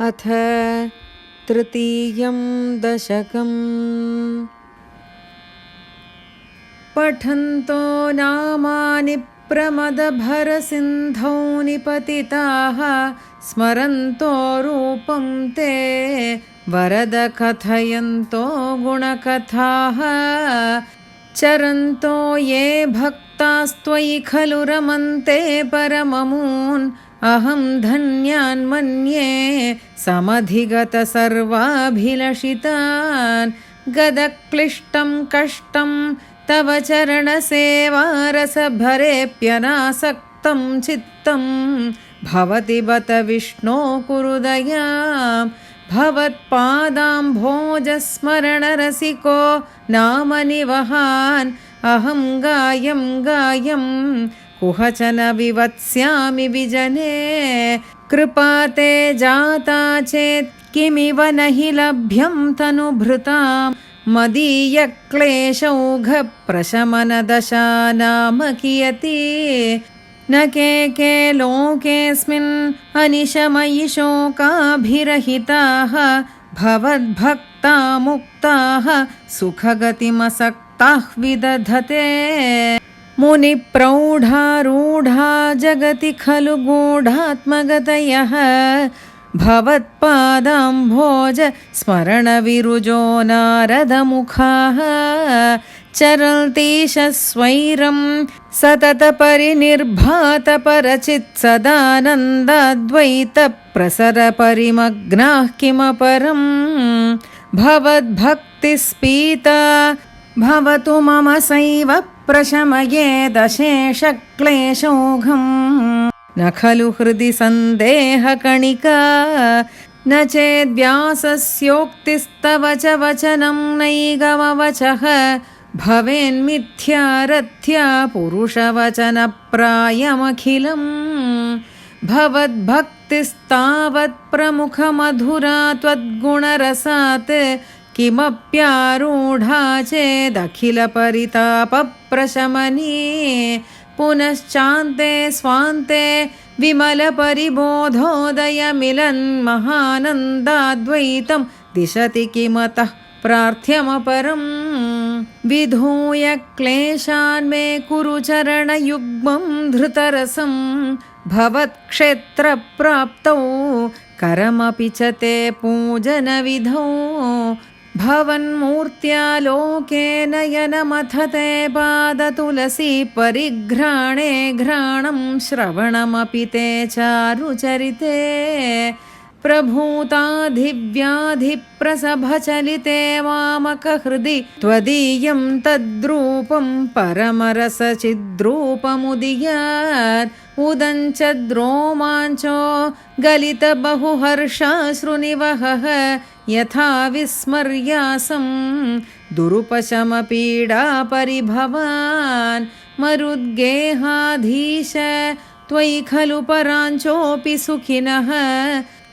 अथ तृतीयं दशकम्। पठन्तो नामानि प्रमदभरसिन्धौ निपतिताः स्मरन्तो रूपं ते वरद कथयन्तो गुणकथाः। चरन्तो ये भक्तास्त्वयि खलु रमन्ते परममून् अहं धन्यान् मन्ये समधिगतसर्वाभिलषितान् गदक्लिष्टं कष्टं, तव चरणसेवारसभरेऽप्यनासक्तं चित्तं। भवति बत विष्णो कुरुदयां भवत्पादाम्भोजस्मरणरसिको नाम निवहान्। अहं गायं गायं कुहचन विवत्स्यामि विजने। कृपा ते जाता चेत् किमिव न हि लभ्यं तनुभृतां मदीयक्लेशौघप्रशमनदशा नाम कियति। न के के लोकेऽस्मिन् अनिशमयि शोकाभिरहिताः। भवद्भक्ता मुक्ताः सुखगतिमसक्ताः विदधते। मुनिप्रौढारूढा जगति खलु गूढात्मगतयः। भवत्पादाम्भोज स्मरणविरुजो नारदमुखाः। चरन्तीश स्वैरं सततपरिनिर्भातपरचित्सदानन्दाद्वैतप्रसरपरिमग्नाः किमपरम् भवद्भक्तिस्पीता, भवतु मम सैव प्रशमये दशेषक्लेशौघम् न खलु हृदि सन्देहकणिका न चेद्व्यासस्योक्तिस्तव च वचनं नैगमवचः। भवेन्मिथ्यारथ्या पुरुषवचनप्रायमखिलम्। भवद्भक्तिस्तावत्प्रमुखमधुरा त्वद्गुणरसात्। किमप्यारूढा चेदखिलपरितापप्रशमनी पुनश्चान्ते स्वान्ते विमलपरिबोधोदयमिलन्महानन्दाद्वैतं दिशति किमतः प्रार्थ्यमपरम् विधूय क्लेशान् मे कुरु चरणयुग्मं धृतरसं भवत्क्षेत्रप्राप्तौ, करमपि च ते पूजनविधौ। भवन्मूर्त्यालोके नयनमथते पादतुलसी परिघ्राणे घ्राणं श्रवणमपि ते चारुचरिते प्रभूताधिव्याधिप्रसभचलिते वामकहृदि त्वदीयं तद्रूपं परमरसचिद्रूपमुदीयात्। उदञ्चद्रोमाञ्चो गलितबहुहर्षाश्रुनिवहः यथा विस्मर्यासं दुरुपशमपीडापरिभवान्। मरुद्गेहाधीश, त्वयि खलु पराञ्चोऽपि सुखिनः।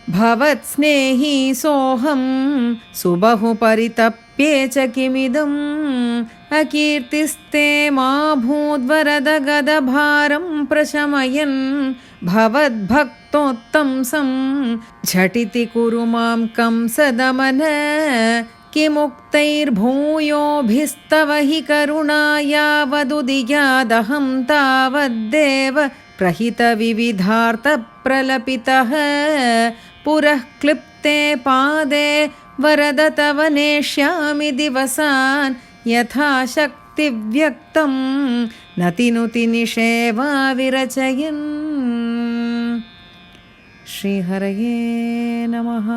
भवत्स्नेही सोऽहं सुबहुपरितप्ये च किमिदम्? अकीर्तिस्ते मा भूद्वरदगदभारं प्रशमयन्। भवद्भक्तोत्तंसं झटिति कुरु माँ कंसदमन। किमुक्तैर्भूयोभिस्तव हि करुणा यावदुदियादहं तावद्देव प्रहितविविधार्थप्रलपितः। पुरः क्लिप्ते पादे वरद तव नेष्यामि दिवसान् यथाशक्तिव्यक्तं नतिनुति निषेवा विरचयन्। श्रीहरये नमः